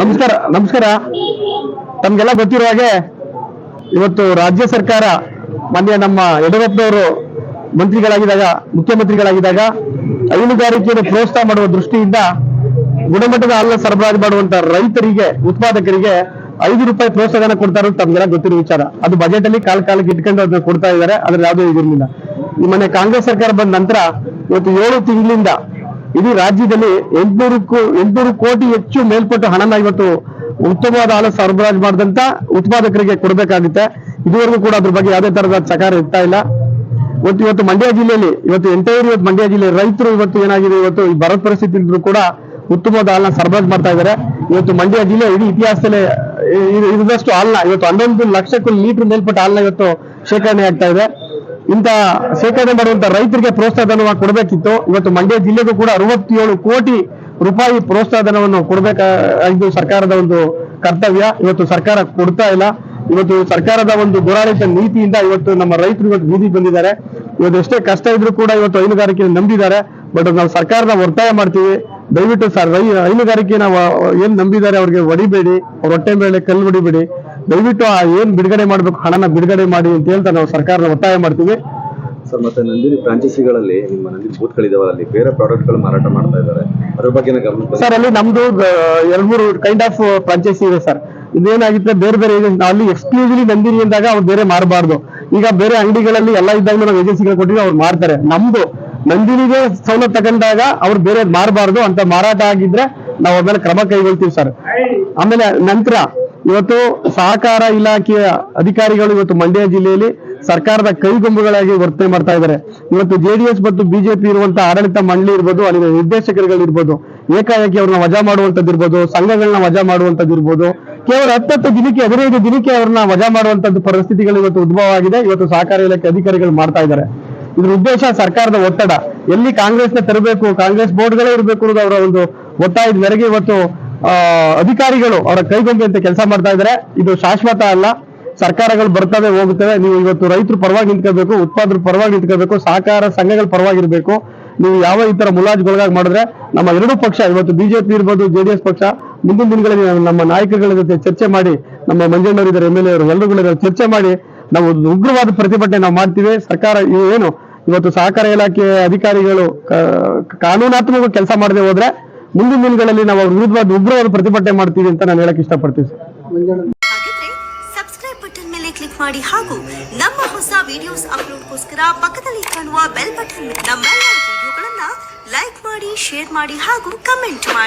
ನಮಸ್ಕಾರ ನಮಸ್ಕಾರ. ತಮ್ಗೆಲ್ಲ ಗೊತ್ತಿರೋ ಹಾಗೆ ಇವತ್ತು ರಾಜ್ಯ ಸರ್ಕಾರ ಮಾನ್ಯ ನಮ್ಮ ಯಡಿಯೂರಪ್ಪನವರು ಮಂತ್ರಿಗಳಾಗಿದ್ದಾಗ, ಮುಖ್ಯಮಂತ್ರಿಗಳಾಗಿದ್ದಾಗ ಹೈನುಗಾರಿಕೆಯನ್ನು ಪ್ರೋತ್ಸಾಹ ಮಾಡುವ ದೃಷ್ಟಿಯಿಂದ ಗುಣಮಟ್ಟದ ಹಾಲನ್ನು ಸರಬರಾಜು ಮಾಡುವಂತ ರೈತರಿಗೆ, ಉತ್ಪಾದಕರಿಗೆ ಐದು ರೂಪಾಯಿ ಪ್ರೋತ್ಸಾಹನ ಕೊಡ್ತಾರೆ ತಮ್ಗೆಲ್ಲ ಗೊತ್ತಿರೋ ವಿಚಾರ. ಅದು ಬಜೆಟ್ ಅಲ್ಲಿ ಕಾಲ ಕಾಲಕ್ಕೆ ಇಟ್ಕೊಂಡು ಅದನ್ನ ಕೊಡ್ತಾ ಇದ್ದಾರೆ ಅದ್ರ ಯಾವುದೇ ಇದಿರಲಿಲ್ಲ. ಈ ಮೊನ್ನೆ ಕಾಂಗ್ರೆಸ್ ಸರ್ಕಾರ ಬಂದ ನಂತರ ಇವತ್ತು ಏಳು ತಿಂಗಳಿಂದ ಇಡೀ ರಾಜ್ಯದಲ್ಲಿ ಎಂಟ್ನೂರಕ್ಕೂ ಎಂಟ್ನೂರು ಕೋಟಿ ಹೆಚ್ಚು ಮೇಲ್ಪಟ್ಟು ಹಣನ ಇವತ್ತು ಉತ್ತಮವಾದ ಹಾಲು ಸರಬರಾಜು ಮಾಡಿದಂತ ಉತ್ಪಾದಕರಿಗೆ ಕೊಡಬೇಕಾಗುತ್ತೆ. ಇದುವರೆಗೂ ಕೂಡ ಅದ್ರ ಬಗ್ಗೆ ಯಾವುದೇ ತರಹದ ಚಕಾರ ಇರ್ತಾ ಇಲ್ಲ. ಇವತ್ತು ಇವತ್ತು ಮಂಡ್ಯ ಜಿಲ್ಲೆಯಲ್ಲಿ ಇವತ್ತು ಎಂಟೈರ್ ಇವತ್ತು ಮಂಡ್ಯ ಜಿಲ್ಲೆ ರೈತರು ಇವತ್ತು ಏನಾಗಿದೆ, ಇವತ್ತು ಈ ಬರ ಪರಿಸ್ಥಿತಿ ಇದ್ರು ಕೂಡ ಉತ್ತಮವಾದ ಹಾಲನ್ನ ಸರಬರಾಜು ಮಾಡ್ತಾ ಇದ್ದಾರೆ. ಇವತ್ತು ಮಂಡ್ಯ ಜಿಲ್ಲೆ ಇಡೀ ಇತಿಹಾಸದಲ್ಲೇ ಇರದಷ್ಟು ಹಾಲನ್ನ, ಇವತ್ತು ಹನ್ನೊಂದು ಲಕ್ಷಕ್ಕೂ ಲೀಟರ್ ಮೇಲ್ಪಟ್ಟ ಹಾಲನ್ನ ಇವತ್ತು ಶೇಖರಣೆ ಆಗ್ತಾ ಇದೆ. ಇಂತ ಶೇಖರಣೆ ಮಾಡುವಂತ ರೈತರಿಗೆ ಪ್ರೋತ್ಸಾಹಧನ ಕೊಡಬೇಕಿತ್ತು. ಇವತ್ತು ಮಂಡ್ಯ ಜಿಲ್ಲೆಗೂ ಕೂಡ ಅರವತ್ತೇಳು ಕೋಟಿ ರೂಪಾಯಿ ಪ್ರೋತ್ಸಾಹಧನವನ್ನು ಕೊಡಬೇಕಾಗಿದ್ದು ಸರ್ಕಾರದ ಒಂದು ಕರ್ತವ್ಯ. ಇವತ್ತು ಸರ್ಕಾರ ಕೊಡ್ತಾ ಇಲ್ಲ. ಇವತ್ತು ಸರ್ಕಾರದ ಒಂದು ದುರಾಡಳಿತ ನೀತಿಯಿಂದ ಇವತ್ತು ನಮ್ಮ ರೈತರು ಇವತ್ತು ಬೀದಿ ಬಂದಿದ್ದಾರೆ. ಇವತ್ತು ಎಷ್ಟೇ ಕಷ್ಟ ಇದ್ರೂ ಕೂಡ ಇವತ್ತು ಹೈನುಗಾರಿಕೆ ನಂಬಿದ್ದಾರೆ. ಬಟ್ ನಾವು ಸರ್ಕಾರದ ಒತ್ತಾಯ ಮಾಡ್ತೀವಿ. ದಯವಿಟ್ಟು ಸರ್ ಹೈನುಗಾರಿಕೆ ನಾವು ಏನ್ ನಂಬಿದ್ದಾರೆ ಅವ್ರಿಗೆ ಹೊಡಿಬೇಡಿ. ಅವ್ರ ಹೊಟ್ಟೆ ಮೇಲೆ ಕಲ್ಲು ಹೊಡಿಬೇಡಿ. ದಯವಿಟ್ಟು ಆ ಏನ್ ಬಿಡುಗಡೆ ಮಾಡ್ಬೇಕು ಹಣನ ಬಿಡುಗಡೆ ಮಾಡಿ ಅಂತ ಹೇಳ್ತಾ ನಾವು ಸರ್ಕಾರದ ಒತ್ತಾಯ ಮಾಡ್ತೀವಿ. ಸರ್ ಮತ್ತೆ ನಂದಿನಿ ಫ್ರಾಂಚೈಸಿಗಳಲ್ಲಿ ನಿಮ್ಮ ನಂದಿನಿ ಬೂತ್ಗಳಿದಾವಲ್ಲ ಅಲ್ಲಿ ಬೇರೆ ಪ್ರಾಡಕ್ಟ್ಗಳು ಮಾರಾಟ ಮಾಡ್ತಾ ಇದ್ದಾರೆ. ಅದ್ರ ಬಗ್ಗೆ ಗಮನ ಸರ್ ಅಲ್ಲಿ ನಮ್ದು ಎರಡ್ ಮೂರು ಕೈಂಡ್ ಆಫ್ ಫ್ರಾಂಚೈಸಿ ಇದೆ ಸರ್. ಇದೇನಾಗಿತ್ತು ಬೇರೆ ಬೇರೆ ಏಜೆನ್ಸಿ ಅಲ್ಲಿ ಎಕ್ಸ್ಕ್ಲೂಸಿವ್ಲಿ ನಂದಿನಿ ಅಂದಾಗ ಅವ್ರು ಬೇರೆ ಮಾರಬಾರ್ದು. ಈಗ ಬೇರೆ ಅಂಗಡಿಗಳಲ್ಲಿ ಎಲ್ಲ ಇದ್ದಾಗ ನಾವು ಏಜೆನ್ಸಿಗಳು ಕೊಟ್ಟಿವಿ ಅವ್ರು ಮಾರ್ತಾರೆ. ನಮ್ದು ನಂದಿನಿಗೆ ಸೌಲಭ್ಯ ತಗೊಂಡಾಗ ಅವ್ರು ಬೇರೆ ಮಾರಬಾರ್ದು ಅಂತ ಮಾರಾಟ ಆಗಿದ್ರೆ ನಾವು ಅದನ್ನ ಕ್ರಮ ಕೈಗೊಳ್ತೀವಿ ಸರ್. ಆಮೇಲೆ ನಂತರ ಇವತ್ತು ಸಹಕಾರ ಇಲಾಖೆಯ ಅಧಿಕಾರಿಗಳು ಇವತ್ತು ಮಂಡ್ಯ ಜಿಲ್ಲೆಯಲ್ಲಿ ಸರ್ಕಾರದ ಕೈಗೊಂಬುಗಳಾಗಿ ವರ್ತನೆ ಮಾಡ್ತಾ ಇದ್ದಾರೆ. ಇವತ್ತು ಜೆಡಿಎಸ್ ಮತ್ತು ಬಿಜೆಪಿ ಇರುವಂತಹ ಆಡಳಿತ ಮಂಡಳಿ ಇರ್ಬೋದು, ಅಲ್ಲಿನ ನಿರ್ದೇಶಕರುಗಳಿರ್ಬೋದು, ಏಕಾಏಕಿ ಅವ್ರನ್ನ ವಜಾ ಮಾಡುವಂತದ್ದು ಇರ್ಬೋದು, ಸಂಘಗಳನ್ನ ವಜಾ ಮಾಡುವಂತದ್ದು ಇರ್ಬೋದು, ಕೇವಲ ಹತ್ತತ್ತು ದಿನಕ್ಕೆ, ಹದಿನೈದು ದಿನಕ್ಕೆ ಅವ್ರನ್ನ ವಜಾ ಮಾಡುವಂತದ್ದು ಪರಿಸ್ಥಿತಿಗಳು ಇವತ್ತು ಉದ್ಭವ ಆಗಿದೆ. ಇವತ್ತು ಸಹಕಾರ ಇಲಾಖೆ ಅಧಿಕಾರಿಗಳು ಮಾಡ್ತಾ ಇದ್ದಾರೆ. ಇದ್ರ ಉದ್ದೇಶ ಸರ್ಕಾರದ ಒತ್ತಡ. ಎಲ್ಲಿ ಕಾಂಗ್ರೆಸ್ನ ತರಬೇಕು, ಕಾಂಗ್ರೆಸ್ ಬೋರ್ಡ್ಗಳೇ ಇರಬೇಕು ಅನ್ನೋದು ಅವರ ಒಂದು ಒತ್ತಾಯದ ಮೇರೆಗೆ ಇವತ್ತು ಅಧಿಕಾರಿಗಳು ಅವರ ಕೈಗೊಂಬೆ ಅಂತ ಕೆಲಸ ಮಾಡ್ತಾ ಇದ್ದಾರೆ. ಇದು ಶಾಶ್ವತ ಅಲ್ಲ. ಸರ್ಕಾರಗಳು ಬರ್ತವೆ ಹೋಗುತ್ತವೆ ನೀವು ಇವತ್ತು ರೈತರು ಪರವಾಗಿ ನಿಂತ್ಕೋಬೇಕು ಉತ್ಪಾದರು ಪರವಾಗಿ ನಿಂತ್ಕೋಬೇಕು, ಸಹಕಾರ ಸಂಘಗಳ ಪರವಾಗಿರ್ಬೇಕು. ನೀವು ಯಾವ ಈ ತರ ಮುಲಾಜ್ಗೊಳಗಾಗಿ ಮಾಡಿದ್ರೆ ನಮ್ಮ ಎರಡೂ ಪಕ್ಷ, ಇವತ್ತು ಬಿಜೆಪಿ ಇರ್ಬೋದು, ಜೆಡಿಎಸ್ ಪಕ್ಷ, ಮುಂದಿನ ದಿನಗಳಲ್ಲಿ ನಮ್ಮ ನಾಯಕಗಳ ಜೊತೆ ಚರ್ಚೆ ಮಾಡಿ, ನಮ್ಮ ಮಂಜಣ್ಣವರು ಇದ್ದಾರೆ, ಎಂ ಎಲ್ ಎರು ಎಲ್ಲರೂ ಚರ್ಚೆ ಮಾಡಿ, ನಾವು ಉಗ್ರವಾದ ಪ್ರತಿಭಟನೆ ನಾವು ಮಾಡ್ತೀವಿ. ಸರ್ಕಾರ ಏನು, ಇವತ್ತು ಸಹಕಾರ ಇಲಾಖೆ ಅಧಿಕಾರಿಗಳು ಕಾನೂನಾತ್ಮಕ ಕೆಲಸ ಮಾಡದೆ ಹೋದ್ರೆ ಮುಂದಿನ ದಿನಗಳಲ್ಲಿ ನಾವು ಅವ್ರ ವಿರುದ್ಧವಾದ ಉಗ್ರವಾದ ಪ್ರತಿಭಟನೆ ಮಾಡ್ತೀವಿ ಅಂತ ನಾನು ಹೇಳಕ್ ಇಷ್ಟಪಡ್ತೀವಿ ಸಬ್ಸ್ಕ್ರೈಬ್ ಬಟನ್ ಮೇಲೆ ಕ್ಲಿಕ್ ಮಾಡಿ ಹಾಗೂ ನಮ್ಮ ಹೊಸ ವಿಡಿಯೋಸ್ ಅಪ್ಲೋಡ್ಗೋಸ್ಕರ ಪಕ್ಕದಲ್ಲಿ ಕಾಣುವ ಬೆಲ್ ಬಟನ್ ನಮ್ಮ ವಿಡಿಯೋಗಳನ್ನ ಲೈಕ್ ಮಾಡಿ ಶೇರ್ ಮಾಡಿ ಹಾಗೂ ಕಮೆಂಟ್ ಮಾಡಿ.